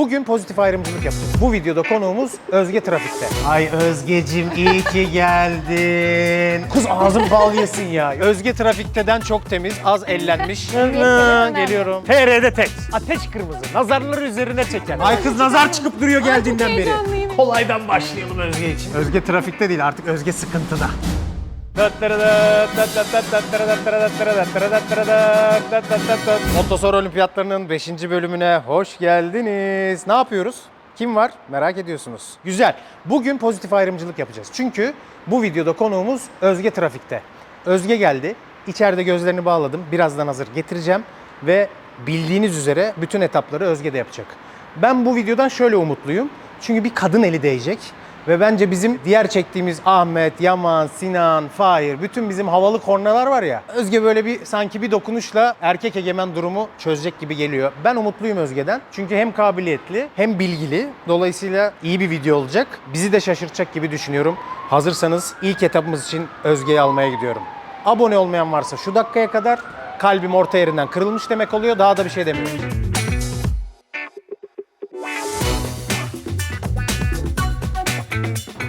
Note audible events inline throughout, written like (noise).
Bugün pozitif ayrımcılık yapacağız. Bu videoda konuğumuz Özge Trafik'te. Ay Özgecim iyi ki geldin. Kız ağzın bal yesin ya. Özge Trafik'teden çok temiz, az ellenmiş. Geliyorum. TR'de tek. Ateş kırmızı. Nazarları üzerine çeken. Ay kız nazar çıkıp duruyor geldiğinden beri. Kolaydan başlayalım Özge için. Özge Trafik'te değil artık Özge sıkıntıda. Motosor Olimpiyatlarının 5. bölümüne hoş geldiniz. Ne yapıyoruz? Kim var? Merak ediyorsunuz. Güzel. Bugün pozitif ayrımcılık yapacağız. Çünkü bu videoda konuğumuz Özge Trafik'te. Özge geldi. İçeride gözlerini bağladım. Birazdan hazır getireceğim. Ve bildiğiniz üzere bütün etapları Özge de yapacak. Ben bu videodan şöyle umutluyum. Çünkü bir kadın eli değecek. Ve bence bizim diğer çektiğimiz Ahmet, Yaman, Sinan, Fahir, bütün bizim havalı kornalar var ya. Özge böyle bir sanki bir dokunuşla erkek egemen durumu çözecek gibi geliyor. Ben umutluyum Özge'den. Çünkü hem kabiliyetli hem bilgili. Dolayısıyla iyi bir video olacak. Bizi de şaşırtacak gibi düşünüyorum. Hazırsanız ilk etapımız için Özge'yi almaya gidiyorum. Abone olmayan varsa şu dakikaya kadar kalbim orta yerinden kırılmış demek oluyor. Daha da bir şey demiyorum.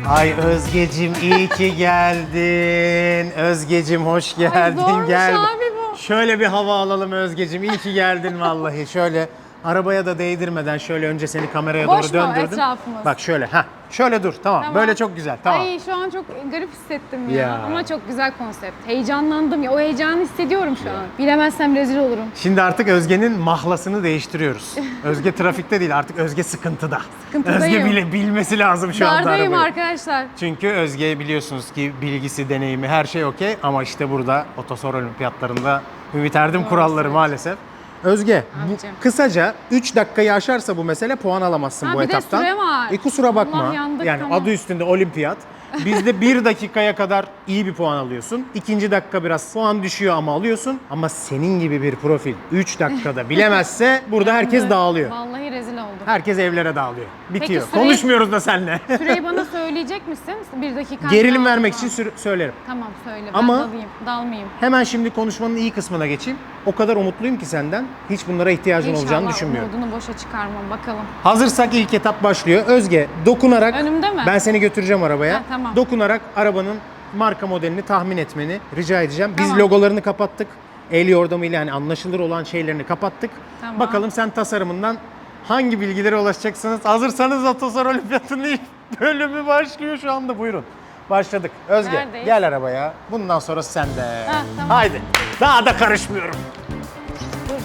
Ay Özgecim iyi ki geldin. Özgecim hoş geldin. zormuş Gel. abi bu. Şöyle bir hava alalım Özgecim. İyi ki geldin vallahi. Şöyle arabaya da değdirmeden şöyle önce seni kameraya Boş doğru mu döndürdüm. etrafımız? Bak şöyle. Ha. Şöyle dur. Tamam. Tamam. Böyle çok güzel. Tamam. Ay şu an çok garip hissettim ya. Ya. Ama çok güzel konsept. Heyecanlandım ya. O heyecanı hissediyorum şu an. Bilemezsem rezil olurum. Şimdi artık Özge'nin mahlasını değiştiriyoruz. Özge trafikte değil artık Özge sıkıntıda. Sıkıntıdayım. Özge bile bilmesi lazım şu anda Dardayım arabayı. arkadaşlar. Çünkü Özge biliyorsunuz ki bilgisi, deneyimi her şey okey ama işte burada Otosor Olimpiyatlarında Ümit Erdim kuralları maalesef. Özge, bu Abicim. kısaca 3 dakikayı aşarsa bu mesele puan alamazsın Ha, bu bir de etaptan. süre var. E kusura bakma. Allah, yandık, yani tamam. adı üstünde olimpiyat. Bizde 1 dakikaya kadar iyi bir puan alıyorsun. İkinci dakika biraz puan düşüyor ama alıyorsun. Ama senin gibi bir profil 3 dakikada (laughs) bilemezse burada herkes dağılıyor. Vallahi rezil. Herkes evlere dağılıyor. Bitiyor. süreyi- Konuşmuyoruz da seninle. Süreyi (laughs) bana söyleyecek misin? Bir dakika. Gerilim vermek için sür- söylerim. Tamam söyle. Ben Ama- dalayım, dalmayayım. Hemen şimdi konuşmanın iyi kısmına geçeyim. O kadar umutluyum ki senden. Hiç bunlara ihtiyacın olacağını İnşallah düşünmüyorum. umudunu boşa çıkarmam. Bakalım. Hazırsak ilk etap başlıyor. Özge dokunarak Önümde mi? ben seni götüreceğim arabaya. Ha, tamam. Dokunarak arabanın marka modelini tahmin etmeni rica edeceğim. Biz Tamam. logolarını kapattık. El yordamıyla yani anlaşılır olan şeylerini kapattık. Tamam. Bakalım sen tasarımından hangi bilgilere ulaşacaksınız? Hazırsanız Otosar Olimpiyatı'nın ilk bölümü başlıyor şu anda. Buyurun. Başladık. Özge Neredeyiz? gel arabaya. Bundan sonra sende. Ha, tamam. Haydi. Daha da karışmıyorum.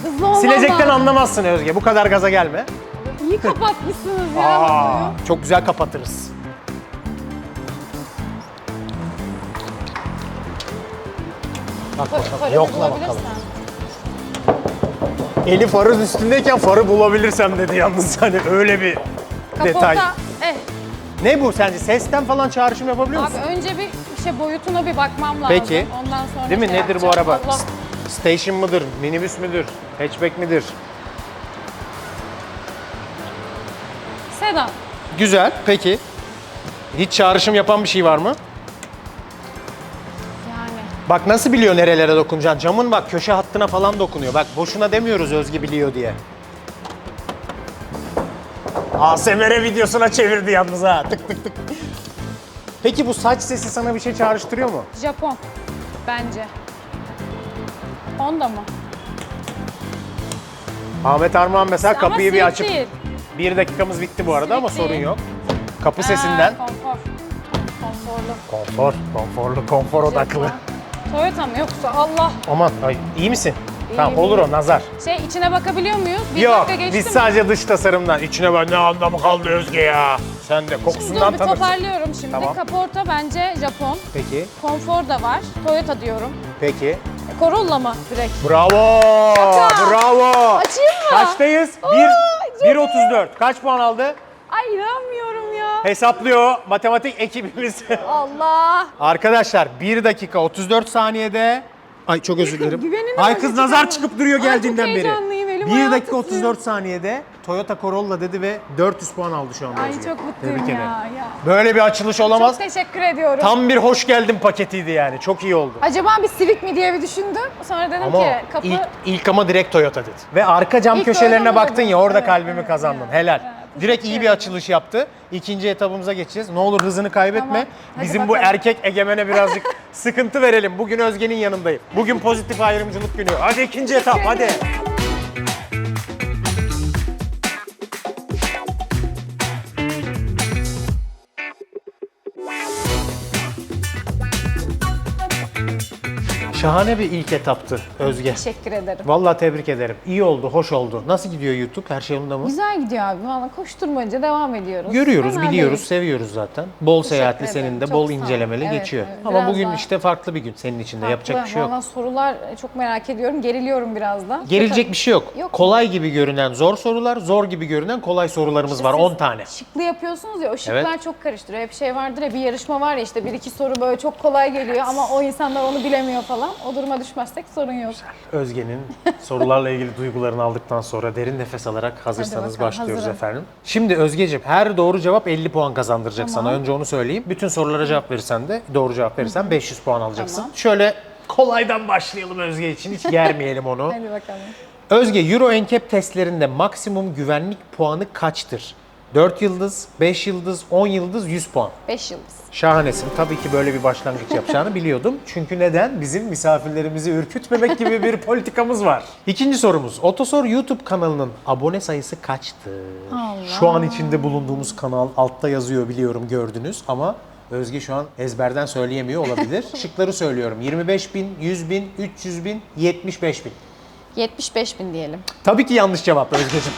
Hızlı olmam Silecekten lazım. anlamazsın Özge. Bu kadar gaza gelme. İyi kapatmışsınız ya. Aa, çok güzel kapatırız. Bak bakalım. Yokla bulabilirsen. Eli farın üstündeyken farı bulabilirsem dedi yalnız (laughs) hani öyle bir detay. Kaporta, eh. Ne bu sence? Sesten falan çağrışım yapabiliyor Abi musun? önce bir şey boyutuna bir bakmam lazım. Peki. Ondan sonra Değil mi? şey Nedir bu yapacağım. araba? Allah. Station mıdır? Minibüs müdür? Hatchback midir? Sedan. Güzel. Peki. Hiç çağrışım yapan bir şey var mı? Bak nasıl biliyor nerelere dokunacaksın? Camın bak köşe hattına falan dokunuyor. Bak boşuna demiyoruz Özge biliyor diye. ASMR videosuna çevirdi yalnız ha. Tık tık tık. Peki bu saç sesi sana bir şey çağrıştırıyor mu? Japon. Bence. Honda mı? Ahmet Armağan mesela Ama kapıyı bir açıp... değil. Bir dakikamız bitti bu arada ama Silik sorun değil. yok. Kapı sesinden. Ha, konfor. Konforlu. Konfor, konforlu, konfor odaklı. Japon. Toyota mı yoksa Allah. Aman ay iyi misin? tamam İyiyim, olur o nazar. Şey içine bakabiliyor muyuz? Bir Yok dakika geçti biz mi? sadece dış tasarımdan. İçine bak ne anlamı kaldı Özge ya. Sen de Şimdi kokusundan dur bir tanırsın. toparlıyorum şimdi. Tamam. Kaporta bence Japon. Peki, Konfor da var. Toyota diyorum. peki. E, Corolla mı direkt? Bravo! Bravo! Açayım mı? Kaçtayız? Aa, 1 1.34. Kaç puan aldı? Ay inanmıyorum ya. Hesaplıyor matematik ekibimiz. (laughs) Allah. Arkadaşlar 1 dakika 34 saniyede Ay çok özür dilerim. Güvenin Ay kız nazar mı? çıkıp duruyor Ay, geldiğinden çok beri. heyecanlıyım, elim 1 ayağım dakika titriyor. 34 saniyede Toyota Corolla dedi ve 400 puan aldı şu anda. Ay Özge. çok mutluyum Tebrik ya, ederim. ya. Böyle bir açılış olamaz. Çok teşekkür ediyorum. Tam bir hoş geldin paketiydi yani. Çok iyi oldu. Acaba bir Civic mi diye bir düşündüm. Sonra dedim Ama ki kapı... ilk, ilk ama direkt Toyota dedi. Ve arka cam İlk köşelerine baktın ya orada Evet, kalbimi evet, kazandın. evet. Helal. Evet, Direkt iyi bir açılış yaptı. İkinci etabımıza geçeceğiz. Ne olur hızını kaybetme. Tamam, hadi Bizim bu bakalım. erkek egemene birazcık (laughs) sıkıntı verelim. Bugün Özge'nin yanındayım. Bugün pozitif ayrımcılık günü. Hadi ikinci etap hadi. Şahane bir ilk etaptı Özge. Teşekkür ederim. Vallahi tebrik ederim. İyi oldu, hoş oldu. Nasıl gidiyor YouTube? Her şey yolunda mı? Güzel gidiyor abi. Valla koşturmaca devam ediyoruz. Görüyoruz, Fena biliyoruz, değil. seviyoruz zaten. Bol seyahatli ederim. senin de, Çok bol incelemeli Evet, geçiyor. evet. Ama Biraz bugün daha- işte farklı bir gün senin için de. Yapacak bir şey yok. Valla sorular çok merak ediyorum. Geriliyorum biraz da. Gerilecek bir şey yok. Yok. Kolay gibi görünen zor sorular, zor gibi görünen kolay sorularımız var. Siz 10 tane. Şıklı yapıyorsunuz ya o şıklar Evet. çok karıştırıyor. Hep şey vardır ya bir yarışma var ya işte bir iki soru böyle çok kolay geliyor ama o insanlar onu bilemiyor falan. O duruma düşmezsek sorun yok. Özge'nin sorularla ilgili duygularını aldıktan sonra derin nefes alarak hazırsanız bakalım, başlıyoruz hazırım. efendim. Şimdi Özge'ciğim her doğru cevap 50 puan kazandıracak Tamam. sana. Önce onu söyleyeyim. Bütün sorulara cevap verirsen de doğru cevap verirsen 500 puan alacaksın. Tamam. Şöyle kolaydan başlayalım Özge için. Hiç germeyelim onu. Hadi bakalım. Özge Euro NCAP testlerinde maksimum güvenlik puanı kaçtır? 4 yıldız, 5 yıldız, 10 yıldız, 100 puan. 5 yıldız. Şahanesin. Tabii ki böyle bir başlangıç yapacağını biliyordum. Çünkü neden? Bizim misafirlerimizi ürkütmemek gibi bir politikamız var. İkinci sorumuz. Otosor YouTube kanalının abone sayısı kaçtı? Allah. Şu an içinde bulunduğumuz kanal altta yazıyor biliyorum gördünüz ama Özge şu an ezberden söyleyemiyor olabilir. (laughs) Şıkları söylüyorum. 25 bin, 100 bin, 300 bin, 75 bin. 75 bin diyelim. Tabii ki yanlış cevap Özge'cim.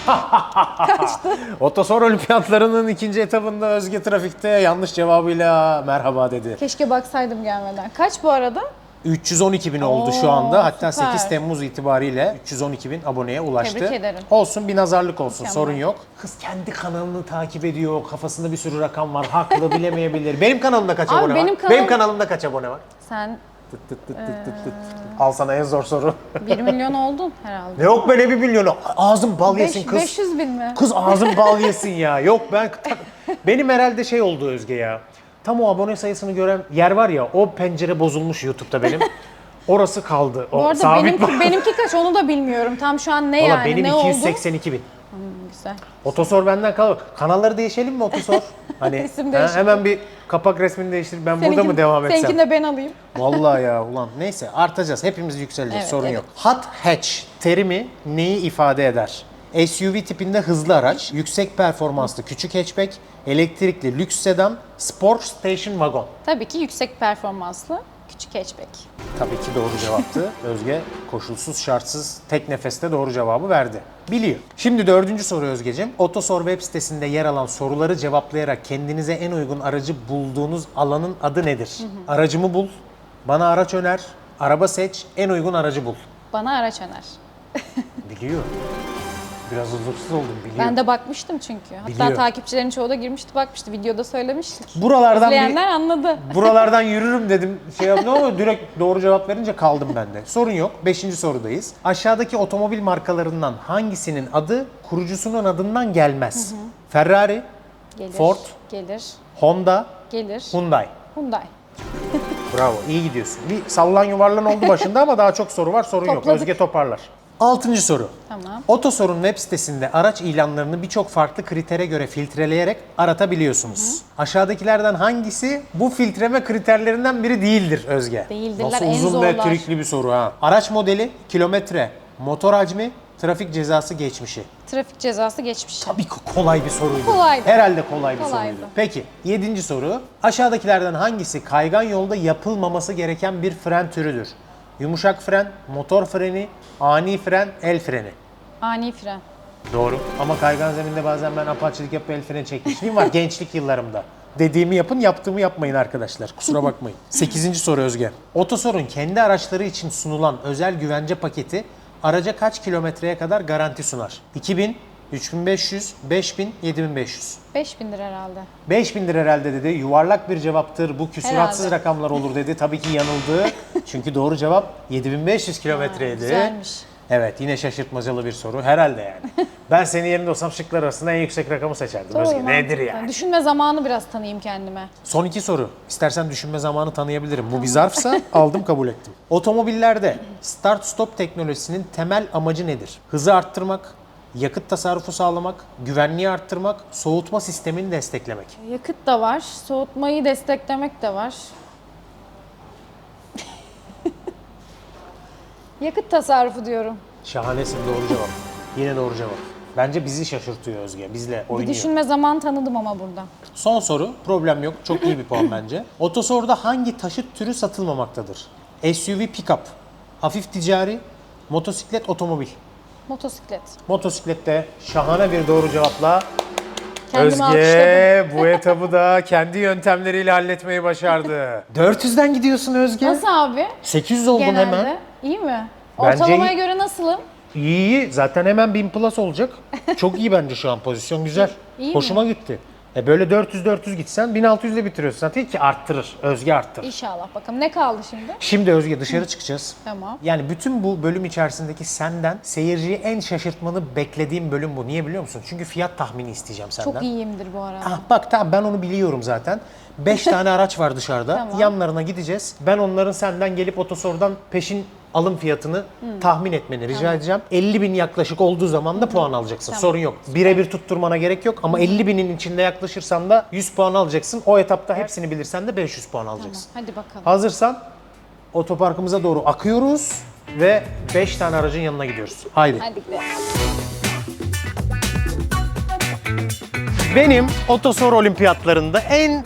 Kaçtı? (laughs) Otosor olimpiyatlarının ikinci etabında Özge trafikte yanlış cevabıyla merhaba dedi. Keşke baksaydım gelmeden. Kaç bu arada? 312 bin oldu şu Oo, anda. Hatta süper. 8 Temmuz itibariyle 312 bin aboneye ulaştı. Tebrik ederim. Olsun bir nazarlık olsun Mükemmel. sorun yok. Kız kendi kanalını takip ediyor. Kafasında bir sürü rakam var. Haklı (laughs) bilemeyebilir. Benim kanalımda kaç Abi abone benim var? kanal- Benim kanalımda kaç abone var? Sen Tıt tıt tıt tıt tıt tıt. Al sana en zor soru. (laughs) 1 milyon oldun herhalde. ne yok be ne bir milyonu. Ağzım bal Beş- yesin kız. 500 bin mi? Kız ağzın bal (laughs) yesin ya. Yok ben... Benim herhalde şey oldu Özge ya. Tam o abone sayısını gören yer var ya o pencere bozulmuş YouTube'da benim. (laughs) Orası kaldı. O Bu arada sabit benimki, benimki kaç onu da bilmiyorum. Tam şu an ne Valla yani benim ne oldu? 282 bin. Güzel. Otosor benden kal. Kanalları değişelim mi Otosor? (laughs) Hani İsim değişikliği. hemen bir kapak resmini değiştir. Ben burada mı devam etsem? Seninkini de ben alayım. (laughs) Vallahi ya ulan neyse artacağız. Hepimiz yükseleceğiz Evet, sorun evet. yok. Hot hatch terimi neyi ifade eder? SUV tipinde hızlı araç, yüksek performanslı küçük hatchback, elektrikli lüks sedan, sport station wagon. Tabii ki yüksek performanslı küçük hatchback. Tabii ki doğru cevaptı. (laughs) Özge koşulsuz şartsız tek nefeste doğru cevabı verdi. Biliyor. Şimdi dördüncü soru Özgeciğim. Otosor web sitesinde yer alan soruları cevaplayarak kendinize en uygun aracı bulduğunuz alanın adı nedir? Aracımı bul, bana araç öner, araba seç, en uygun aracı bul. Bana araç öner. Biliyor. (laughs) Biraz huzursuz oldum biliyor. Ben de bakmıştım çünkü. Hatta Biliyor. takipçilerin çoğu da girmişti bakmıştı. Videoda söylemiştik. Buralardan bir, İzleyenler anladı. (laughs) buralardan yürürüm dedim. Şey yaptım ama direkt doğru cevap verince kaldım ben de. Sorun yok. Beşinci sorudayız. Aşağıdaki otomobil markalarından hangisinin adı kurucusunun adından gelmez? Ferrari, Gelir. Ford. Gelir. Honda, Gelir. Hyundai. Hyundai. Bravo, iyi gidiyorsun. Bir sallan yuvarlan oldu başında ama daha çok soru var. Sorun yok. Topladık. Özge toparlar. Altıncı soru. Tamam. Otosor'un web sitesinde araç ilanlarını birçok farklı kritere göre filtreleyerek aratabiliyorsunuz. Aşağıdakilerden hangisi bu filtreme kriterlerinden biri değildir Özge? Değildirler, Nasıl en uzun ve zorlar. trikli bir soru ha. Araç modeli, kilometre, motor hacmi, trafik cezası geçmişi. Trafik cezası geçmiş. Tabii ki kolay bir soruydu. Kolaydı. Herhalde kolay bir Kolaydı. soruydu. Peki yedinci soru. Aşağıdakilerden hangisi kaygan yolda yapılmaması gereken bir fren türüdür? Yumuşak fren, motor freni, ani fren, el freni. Ani fren. Doğru. Ama kaygan zeminde bazen ben apaçilik yapıp el freni çekmişliğim var (laughs) gençlik yıllarımda. Dediğimi yapın, yaptığımı yapmayın arkadaşlar. Kusura bakmayın. (laughs) Sekizinci soru Özge. Otosor'un kendi araçları için sunulan özel güvence paketi araca kaç kilometreye kadar garanti sunar? 2000, 3500, 5000, 7500. 5000'dir herhalde. 5000 lira herhalde dedi. Yuvarlak bir cevaptır. Bu küsuratsız Herhalde. rakamlar olur dedi. Tabii ki yanıldı. (laughs) Çünkü doğru cevap 7500 kilometreydi. güzelmiş. Evet yine şaşırtmacalı bir soru. Herhalde yani. (laughs) ben senin yerinde olsam şıklar arasında en yüksek rakamı seçerdim. Doğru, Özge nedir mantıklı. yani? Düşünme zamanı biraz tanıyayım kendime. Son iki soru. İstersen düşünme zamanı tanıyabilirim. Bu bir zarfsa (laughs) aldım kabul ettim. Otomobillerde start stop teknolojisinin temel amacı nedir? Hızı arttırmak, yakıt tasarrufu sağlamak, güvenliği arttırmak, soğutma sistemini desteklemek. Yakıt da var, soğutmayı desteklemek de var. (laughs) Yakıt tasarrufu diyorum. Şahanesin doğru cevap. Yine doğru cevap. Bence bizi şaşırtıyor Özge. Bizle Bir oynuyor. düşünme zaman tanıdım ama burada. Son soru. Problem yok. Çok iyi bir puan (laughs) bence. Otosor'da hangi taşıt türü satılmamaktadır? SUV pick-up, hafif ticari, motosiklet, otomobil. Motosiklet. Motosiklette şahane bir doğru cevapla Kendimi. Özge bu etabı da kendi yöntemleriyle halletmeyi başardı. (laughs) 400'den gidiyorsun Özge. Nasıl abi? 800 oldun Genelde. hemen. İyi mi? Bence Ortalamaya iyi. göre nasılım? İyi iyi. Zaten hemen 1000 plus olacak. Çok iyi bence şu an pozisyon güzel. İyi mi? Hoşuma gitti. E böyle 400-400 gitsen 1600 ile bitiriyorsun zaten ki arttırır. Özge arttırır. İnşallah bakalım. Ne kaldı şimdi? Şimdi Özge dışarı çıkacağız. Tamam. Yani bütün bu bölüm içerisindeki senden seyirciyi en şaşırtmanı beklediğim bölüm bu. Niye biliyor musun? Çünkü fiyat tahmini isteyeceğim senden. Çok iyiyimdir bu arada. Ah, bak tamam ben onu biliyorum zaten. 5 (laughs) tane araç var dışarıda. Tamam. Yanlarına gideceğiz. Ben onların senden gelip otosordan peşin alım fiyatını tahmin etmeni rica edeceğim. 50 bin yaklaşık olduğu zaman da puan alacaksın. Sorun yok. Birebir tutturmana gerek yok ama 50 binin içinde yaklaşırsan da 100 puan alacaksın. O etapta hepsini bilirsen de 500 puan alacaksın. Hadi bakalım. Hazırsan otoparkımıza doğru akıyoruz ve 5 tane aracın yanına gidiyoruz. Haydi. Hadi gidelim. Benim otosor olimpiyatlarında en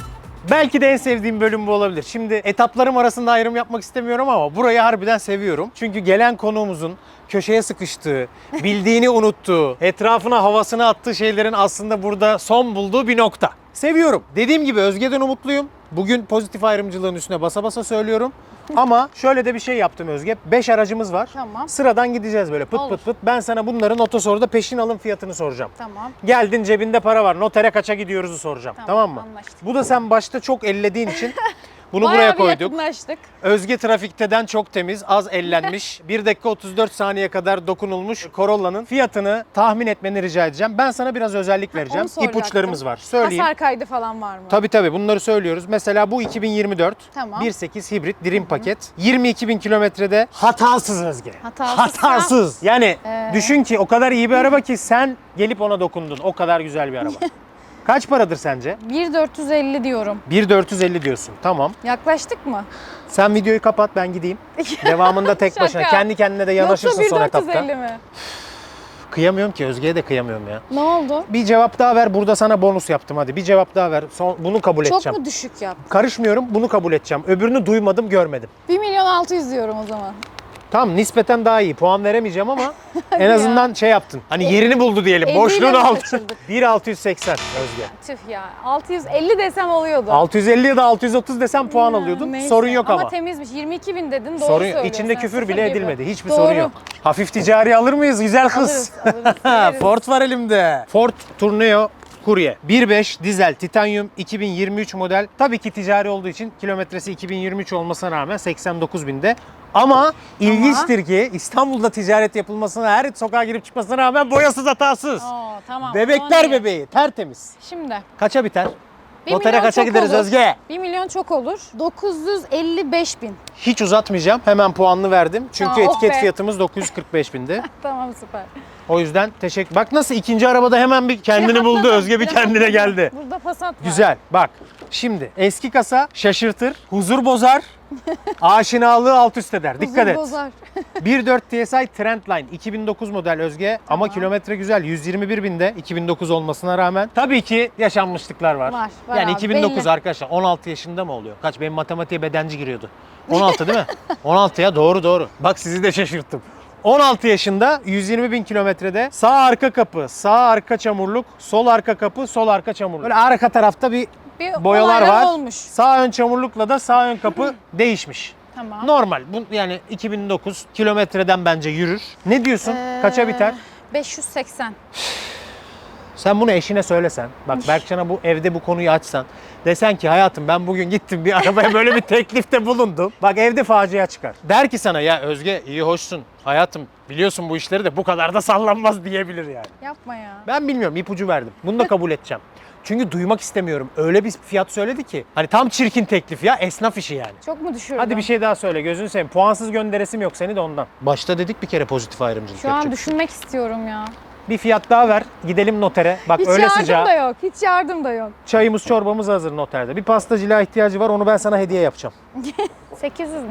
belki de en sevdiğim bölüm bu olabilir. Şimdi etaplarım arasında ayrım yapmak istemiyorum ama burayı harbiden seviyorum. Çünkü gelen konuğumuzun köşeye sıkıştığı, (laughs) bildiğini unuttuğu, etrafına havasını attığı şeylerin aslında burada son bulduğu bir nokta. Seviyorum. Dediğim gibi Özge'den umutluyum. Bugün pozitif ayrımcılığın üstüne basa basa söylüyorum. Ama şöyle de bir şey yaptım Özge. 5 aracımız var. Tamam. Sıradan gideceğiz böyle pıt Olur. pıt pıt. Ben sana bunların otosorda peşin alım fiyatını soracağım. Tamam. Geldin cebinde para var. Notere kaça gidiyoruzu soracağım. Tamam, Tamam, mı? anlaştık. Bu da sen başta çok ellediğin için (laughs) bunu Bayağı buraya bir koyduk. yakınlaştık. Özge trafikteden çok temiz, az ellenmiş. (laughs) 1 dakika 34 saniye kadar dokunulmuş Corolla'nın fiyatını tahmin etmeni rica edeceğim. Ben sana biraz özellik vereceğim. Soracaktım. İpuçlarımız var. Söyleyeyim. Hasar kaydı falan var mı? Tabii tabii bunları söylüyoruz. Mesela bu 2024 Tamam. 1.8 hibrit Dream paket. 22 bin kilometrede hatasız Özge. Hatasız. Hatasız. Yani Ee? düşün ki o kadar iyi bir araba (laughs) ki sen gelip ona dokundun. O kadar güzel bir araba. (laughs) Kaç paradır sence? 1450 diyorum. 1.450 diyorsun. Tamam. Yaklaştık mı? Sen videoyu kapat ben gideyim. (laughs) Devamında tek başına Şaka. kendi kendine de yanaşırsın Yoksa son 1450 etapta. mi? Kıyamıyorum ki Özge'ye de kıyamıyorum ya. Ne oldu? Bir cevap daha ver burada sana bonus yaptım hadi. Bir cevap daha ver. Son, bunu kabul Çok edeceğim. mu düşük yap? Karışmıyorum bunu kabul edeceğim. Öbürünü duymadım görmedim. 1 milyon 600 diyorum o zaman. Tamam nispeten daha iyi. Puan veremeyeceğim ama (laughs) en azından şey yaptın. Hani yerini buldu diyelim. elliyle Boşluğunu kaçırdık? (laughs) 1.680 Özge. Tüh ya. 650 desem oluyordu. 650 ya da 630 desem puan alıyordun. Neyse. Sorun yok ama. Ama temizmiş. 22 bin dedin. Doğru sorun yok. söylüyorsun. İçinde küfür Sıfır bile gibi. edilmedi. Hiçbir Doğru. sorun yok. Hafif ticari alır mıyız güzel kız? Alırız, alırız. (laughs) Veririz. Ford var elimde. Ford Tourneo Courier. 1.5 dizel titanyum 2023 model. Tabii ki ticari olduğu için kilometresi 2023 olmasına rağmen 89 binde. Ama ilginçtir ki İstanbul'da ticaret yapılmasına her sokağa girip çıkmasına rağmen boyasız hatasız. Oo, tamam. Bebekler bebeği tertemiz. Şimdi. Kaça biter? Bir Notere milyon kaça çok gideriz olur. Özge? 1 milyon çok olur. 955 bin. Hiç uzatmayacağım. Hemen puanını verdim. Çünkü Aa, oh etiket be. fiyatımız 945 bindi. (laughs) Tamam süper. O yüzden teşekkür. Bak nasıl ikinci arabada hemen bir kendini buldu. Rahatladım, Özge bir kendine geldi. Burada Passat var. Güzel. Bak şimdi eski kasa şaşırtır, huzur bozar, (laughs) aşinalığı alt üst eder. Huzur Dikkat et. bozar. (laughs) 1.4 TSI Trendline 2009 model Özge ama Tamam. kilometre güzel 121 binde 2009 olmasına rağmen. Tabii ki yaşanmışlıklar var. Var, var yani abi, 2009 belli. arkadaşlar 16 yaşında mı oluyor? Kaç benim matematiğe bedenci giriyordu. (laughs) 16 değil mi? 16 ya doğru doğru. Bak sizi de şaşırttım. 16 yaşında 120 bin kilometrede sağ arka kapı, sağ arka çamurluk, sol arka kapı, sol arka çamurluk. Böyle arka tarafta bir Bir boyalar var. olmuş. Sağ ön çamurlukla da sağ ön kapı (laughs) değişmiş. Tamam. Normal. Bu yani 2009 kilometreden bence yürür. Ne diyorsun? Kaça Ee, biter? 580. Sen bunu eşine söylesen. Bak Berkcan'a bu evde bu konuyu açsan. Desen ki hayatım ben bugün gittim bir arabaya böyle bir (laughs) teklifte bulundum. Bak evde facia çıkar. Der ki sana ya Özge iyi hoşsun. Hayatım biliyorsun bu işleri de bu kadar da sallanmaz diyebilir yani. Yapma ya. Ben bilmiyorum ipucu verdim. Bunu da kabul edeceğim. Çünkü duymak istemiyorum. Öyle bir fiyat söyledi ki. Hani tam çirkin teklif ya. Esnaf işi yani. Çok mu düşürdün? Hadi bir şey daha söyle gözünü seveyim. Puansız gönderesim yok seni de ondan. Başta dedik bir kere pozitif ayrımcılık Şu an yapacak. düşünmek istiyorum ya. Bir fiyat daha ver. Gidelim notere. Bak Hiç öyle yardım sıcağı. da yok. Hiç yardım da yok. Çayımız çorbamız hazır noterde. Bir pastacılığa ihtiyacı var. Onu ben sana hediye yapacağım. (laughs) 800 mü?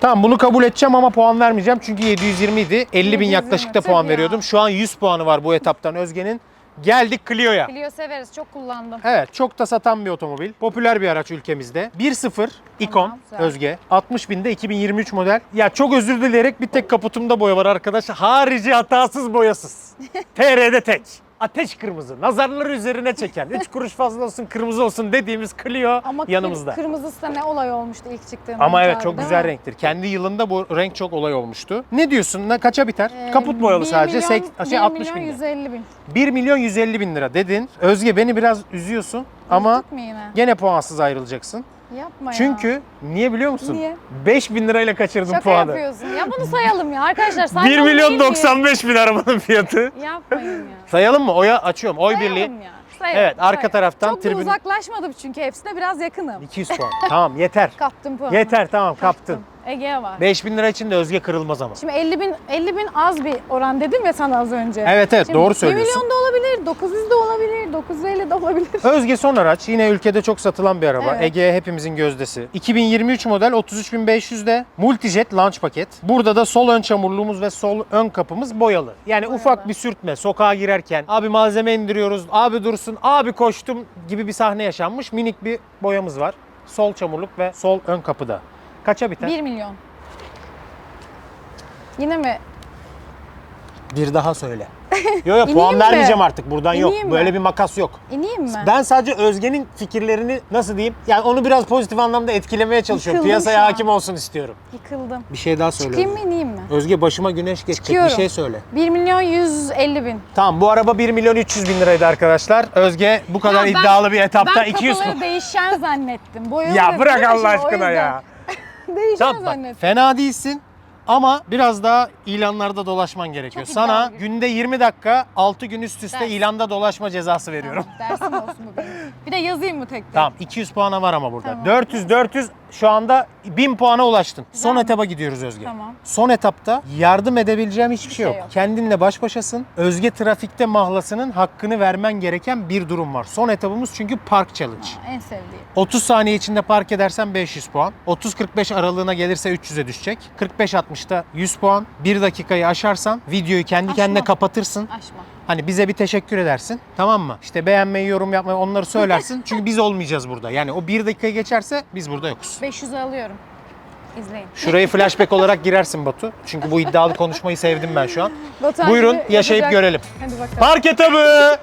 Tamam bunu kabul edeceğim ama puan vermeyeceğim. Çünkü 720 idi. 50 bin 720, yaklaşık da puan ya. veriyordum. Şu an 100 puanı var bu etaptan Özge'nin. Geldik Clio'ya. Clio severiz. Çok kullandım. Evet çok da satan bir otomobil. Popüler bir araç ülkemizde. 1.0 ikon güzel. Özge. 60 binde 2023 model. Ya çok özür dileyerek bir tek kaputumda boya var arkadaş. Harici hatasız boyasız. (laughs) TR'de tek. Ateş kırmızı. Nazarları üzerine çeken. 3 (laughs) kuruş fazla olsun kırmızı olsun dediğimiz Clio Ama kır- yanımızda. kırmızısı da ne olay olmuştu ilk çıktığında. Ama evet çok güzel renktir. Kendi yılında bu renk çok olay olmuştu. Ne diyorsun? Ne kaça biter? Ee, Kaput boyalı 1 sadece. Sek- şey, 1 60 milyon bin. 150 bin. 1 milyon 150 bin lira dedin. Özge beni biraz üzüyorsun ama mü yine? gene puansız ayrılacaksın. Yapma ya. Çünkü niye biliyor musun? Niye? 5 bin lirayla kaçırdın Şaka puanı. yapıyorsun. Ya bunu sayalım ya arkadaşlar. (laughs) 1 saçma milyon değil mi? 95 bin arabanın fiyatı. Yapmayın ya. Sayalım mı? Oya açıyorum. Oy birliği. Sayalım ya. Sayalım, Evet, arka sayalım. taraftan Çok da tribün- uzaklaşmadım çünkü hepsine biraz yakınım. 200 puan. tamam yeter. (laughs) Kaptım puanı. Yeter tamam kaptın. Ege'ye var. 5 bin lira için de Özge kırılmaz ama. Şimdi 50 bin, 50 bin az bir oran dedim ya sana az önce. Evet, evet, Şimdi doğru 1 söylüyorsun. milyon da olabilir, 900 de olabilir, 950 de olabilir. Özge son araç. Yine ülkede çok satılan bir araba. Evet. Ege hepimizin gözdesi. 2023 model 33500'de Multijet launch paket. Burada da sol ön çamurluğumuz ve sol ön kapımız boyalı. Yani ufak bir sürtme sokağa girerken abi malzeme indiriyoruz, abi dursun, abi koştum gibi bir sahne yaşanmış. Minik bir boyamız var. Sol çamurluk ve sol ön kapıda. Kaça biter? 1 milyon. Yine mi? Bir daha söyle. (laughs) Yo yo İneyim puan mi? vermeyeceğim artık buradan yok. İneyim mi? Böyle bir makas yok. İneyim mi? Ben sadece Özge'nin fikirlerini nasıl diyeyim? Yani onu biraz pozitif anlamda etkilemeye çalışıyorum. Yıkıldım Piyasaya an. hakim olsun istiyorum. Yıkıldım. Bir şey daha Çıkayım söylüyorum. mı ineyim mi? Özge başıma güneş geçecek Çıkıyorum. bir şey söyle. 1 milyon 150 bin. Tamam bu araba 1 milyon 300 bin liraydı arkadaşlar. Özge bu kadar Ya ben- iddialı bir etapta ben 200 kapıları değişen zannettim. Boyalı Ya bırak Allah? O aşkına yüzden. ya. (laughs) değişen Tamam bak zannettim. fena değilsin ama biraz daha ilanlarda dolaşman gerekiyor. Çok Sana iddialı. günde 20 dakika 6 gün üst üste Ders. ilanda dolaşma cezası veriyorum. Tamam, dersim olsun bu benim. Bir de yazayım mı tek tek? Tamam 200 puana var ama burada. Tamam. 400 400 şu anda 1000 puana ulaştın. Son mi? etaba gidiyoruz Özge. Tamam. Son etapta yardım edebileceğim hiçbir şey şey yok. yok. Kendinle baş başasın. Özge trafikte mahlasının hakkını vermen gereken bir durum var. Son etabımız çünkü park challenge. En sevdiğim. 30 saniye içinde park edersen 500 puan. 30-45 aralığına gelirse 300'e düşecek. 45-60'da 100 puan. 1 dakikayı aşarsan videoyu kendi Aşma. kendine kapatırsın. Aşma. Hani bize bir teşekkür edersin. Tamam mı? İşte beğenmeyi, yorum yapmayı onları söylersin. (laughs) Çünkü biz olmayacağız burada. Yani o bir dakika geçerse biz burada yokuz. 500'ü alıyorum. İzleyin. Şurayı flashback olarak girersin Batu. Çünkü bu iddialı konuşmayı sevdim ben şu an. Batuhan Buyurun yaşayıp yapacak. görelim. Hadi bakalım. Park etabı!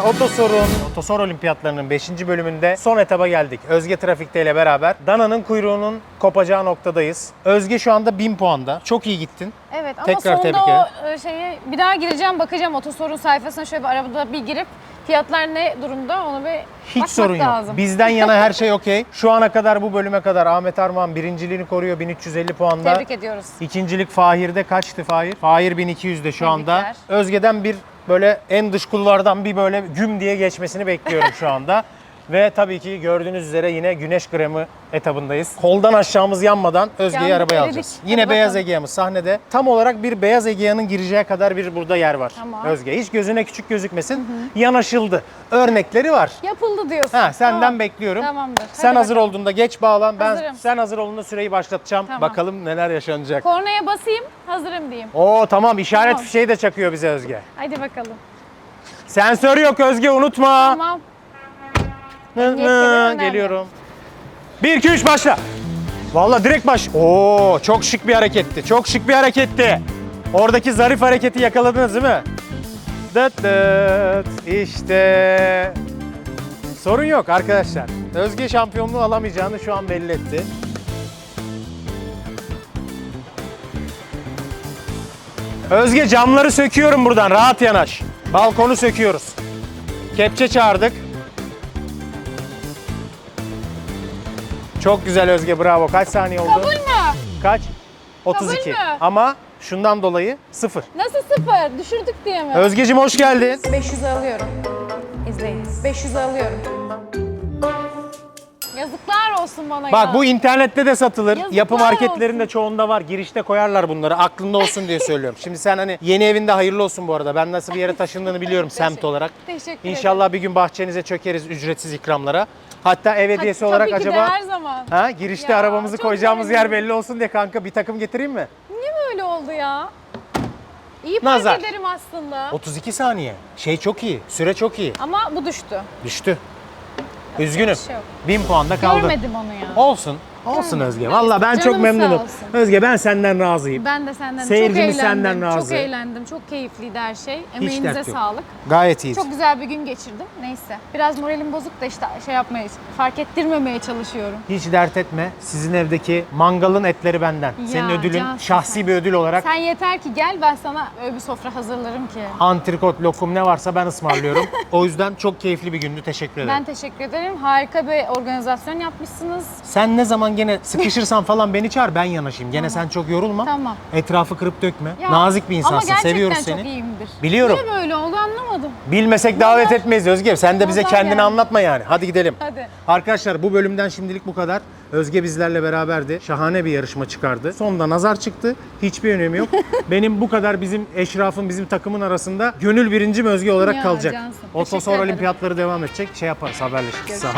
Otosorun, Otosor Olimpiyatlarının 5. bölümünde son etaba geldik. Özge Trafik'te ile beraber Dana'nın kuyruğunun kopacağı noktadayız. Özge şu anda 1000 puanda. Çok iyi gittin. Evet ama Tekrar sonunda tebrik o e, şeyi bir daha gireceğim bakacağım otosorun sayfasına şöyle bir arabada bir girip fiyatlar ne durumda onu bir Hiç bakmak sorun yok. lazım. Bizden yana her şey (laughs) okey. Şu ana kadar bu bölüme kadar Ahmet Armağan birinciliğini koruyor 1350 puanda. Tebrik ediyoruz. İkincilik Fahir'de kaçtı Fahir? Fahir 1200'de şu anda. Tebrikler. Özge'den bir böyle en dış kulvardan bir böyle güm diye geçmesini bekliyorum şu anda. (laughs) Ve tabii ki gördüğünüz üzere yine güneş kremi etabındayız. Koldan aşağımız yanmadan Özge'yi Yandık, arabaya eridik. alacağız. Hadi Yine beyaz bakalım. Egea'mız sahnede. Tam olarak bir beyaz Egea'nın gireceği kadar bir burada yer var. Tamam. Özge hiç gözüne küçük gözükmesin. Yanaşıldı. Örnekleri var. Yapıldı diyorsun. Ha senden Tamam. bekliyorum. Tamamdır. Hadi Sen hazır bakalım. olduğunda geç bağlan. Ben Hazırım. sen hazır olduğunda süreyi başlatacağım. Tamam. Bakalım neler yaşanacak. Kornaya basayım hazırım diyeyim. Oo tamam işaret Tamam. fişeği de çakıyor bize Özge. Hadi bakalım. Sensör yok Özge unutma. Tamam. Önemli. Geliyorum. 1 2 3 başla. Vallahi direkt baş. Oo çok şık bir hareketti. Çok şık bir hareketti. Oradaki zarif hareketi yakaladınız değil mi? Dıt dıt. İşte. Sorun yok arkadaşlar. Özge şampiyonluğu alamayacağını şu an belli etti. Özge camları söküyorum buradan. Rahat yanaş. Balkonu söküyoruz. Kepçe çağırdık. Çok güzel Özge bravo. Kaç saniye oldu? Kabul mü? Kaç? 32. mü? Ama şundan dolayı sıfır. Nasıl sıfır? Düşürdük diye mi? Özgeciğim hoş geldin. 500'ü alıyorum. İzleyin. 500'ü alıyorum. Yazıklar olsun bana Bak ya. bu internette de satılır. Yazıklar Yapı marketlerinde olsun. çoğunda var. Girişte koyarlar bunları. Aklında olsun diye söylüyorum. Şimdi sen hani yeni evinde hayırlı olsun bu arada. Ben nasıl bir yere taşındığını biliyorum semt olarak. Teşekkür İnşallah bir gün bahçenize çökeriz ücretsiz ikramlara. Hatta ev hediyesi Tabii olarak ki de acaba her zaman. ha girişte Ya, arabamızı çok koyacağımız yer belli olsun diye kanka bir takım getireyim mi? Niye böyle oldu ya? İyi Nazar. fark ederim aslında. 32 saniye. Şey çok iyi. Süre çok iyi. Ama bu düştü. Düştü. Üzgünüm. bir şey yok. 1000 puanda kaldı. Görmedim onu ya. Olsun. Olsun Görmedim. Özge. Valla ben çok Canım sağ memnunum. olsun. Özge ben senden razıyım. Ben de senden Seyircimiz çok eğlendim. senden razı. Çok eğlendim. Çok keyifliydi her şey. dert Emeğinize yok. sağlık. Gayet iyiyiz. Çok güzel bir gün geçirdim. Neyse. Biraz moralim bozuk da işte şey yapmaya, fark ettirmemeye çalışıyorum. Hiç dert etme. Sizin evdeki mangalın etleri benden. Senin Ya, ödülün cansın şahsi sen. bir ödül olarak Sen yeter ki gel ben sana öyle bir sofra hazırlarım ki. antrikot, lokum ne varsa ben ısmarlıyorum. o yüzden çok keyifli bir gündü. Teşekkür ederim. Ben teşekkür ederim. Harika bir organizasyon yapmışsınız. Sen ne zaman gene sıkışırsan falan beni çağır ben yanaşayım. Gene sen çok yorulma. Tamam. Etrafı kırıp dökme. Ya, Nazik bir insansın. Ama gerçekten Seviyoruz çok seni. iyiyimdir. Biliyorum. Niye böyle oldu anlamadım. Bilmesek davet etmeyiz Özge. Sen de bize kendini geldi. anlatma yani. Hadi gidelim. Hadi. Arkadaşlar bu bölümden şimdilik bu kadar. Özge bizlerle beraberdi. Şahane bir yarışma çıkardı. Sonunda nazar çıktı. Hiçbir önemi yok. (laughs) Benim bu kadar bizim eşrafın, bizim takımın arasında gönül birincim Özge olarak Ya, kalacak. cansın. Otosor Teşekkür ederim. olimpiyatları devam edecek. Şey yaparız, haberleşiriz. Sağ ol.